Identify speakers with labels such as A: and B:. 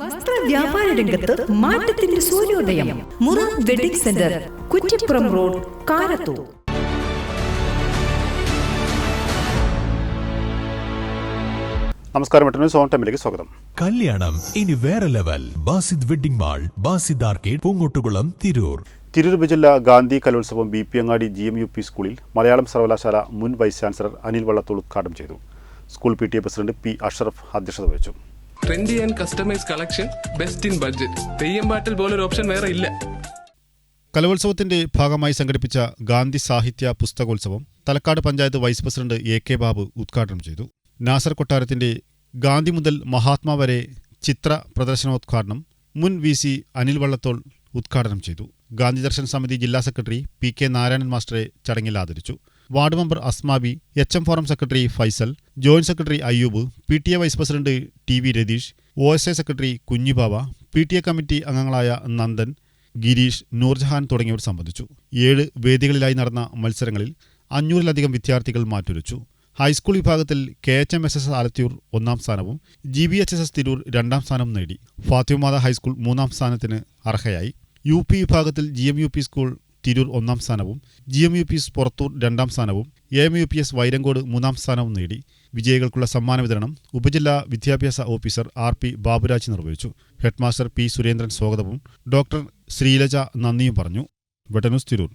A: വസ്ത്ര വ്യാപാര രംഗത്ത് മാറ്റത്തിന്റെ സൂര്യോദയം. മുറ wedding centre Kuttippuram road Karathur.
B: നമസ്കാരം മറ്റൊരു സോൺ ടൈമിലേക്ക് സ്വാഗതം.
C: കല്യാണം ഇനി വേറെ level. Basid wedding mall Basid arcade Poongottukulam Tirur.
B: Tirur ഉപജില്ല Gandhi Kalolsavam B P Angadi G M U P സ്കൂളിൽ മലയാളം സർവകലാശാല മുൻ വൈസ് ചാൻസലർ അനിൽ വള്ളത്തോൾ ഉദ്ഘാടനം ചെയ്തു. School P T A president P Ashraf അധ്യക്ഷത വഹിച്ചു.
D: Trendy and customise collection best in budget theyyam പാട്ടിൽ പോലൊരു ഓപ്ഷൻ വേറെ ഇല്ല.
B: കലോത്സവത്തിന്റെ ഭാഗമായി സംഘടിപ്പിച്ച ഗാന്ധി സാഹിത്യ പുസ്തകോത്സവം Thalakkad panchayat vice president A K Babu ഉദ്ഘാടനം ചെയ്തു. നാസർ കൊട്ടാരത്തിന്റെ ഗാന്ധി മുതൽ മഹാത്മാ വരെ ചിത്ര പ്രദർശനോദ്ഘാടനം മുൻ വി സി അനിൽ വള്ളത്തോൾ ഉദ്ഘാടനം ചെയ്തു. ഗാന്ധി ദർശൻ സമിതി ജില്ലാ സെക്രട്ടറി പി കെ നാരായണൻ മാസ്റ്ററെ ചടങ്ങിൽ ആദരിച്ചു. Ward member Asmabi H M forum secretary Faisal joint secretary Ayyub P T A vice president T V Ratheesh O S A secretary Kunjibava P T A committee അംഗങ്ങളായ നന്ദൻ ഗിരീഷ് നൂർജഹാൻ തുടങ്ങിയവർ സംബന്ധിച്ചു. ഏഴ് വേദികളിലായി നടന്ന മത്സരങ്ങളിൽ അഞ്ഞൂറിലധികം വിദ്യാർത്ഥികൾ മാറ്റുരച്ചു. ഹൈസ്കൂൾ വിഭാഗത്തിൽ K H M S S Alathiyur ഒന്നാം സ്ഥാനവും G B H S S Tirur രണ്ടാം സ്ഥാനവും നേടി. ഫാത്തിമാത ഹൈസ്കൂൾ മൂന്നാം സ്ഥാനത്തിന് അർഹയായി. യു പി വിഭാഗത്തിൽ G M U P school Tirur ഒന്നാം സ്ഥാനവും G M U P S Purathur രണ്ടാം സ്ഥാനവും A M U P S Vairankode മൂന്നാം സ്ഥാനവും നേടി വിജയികൾക്കുള്ള സമ്മാന വിതരണം ഉപജില്ലാ വിദ്യാഭ്യാസ ഓഫീസർ ആർ പി ബാബുരാജ് നിർവഹിച്ചു. ഹെഡ്മാസ്റ്റർ പി സുരേന്ദ്രൻ സ്വാഗതവും ഡോക്ടർ ശ്രീലജ നന്ദിയും പറഞ്ഞു. വെട്ടനൂസ് തിരൂർ.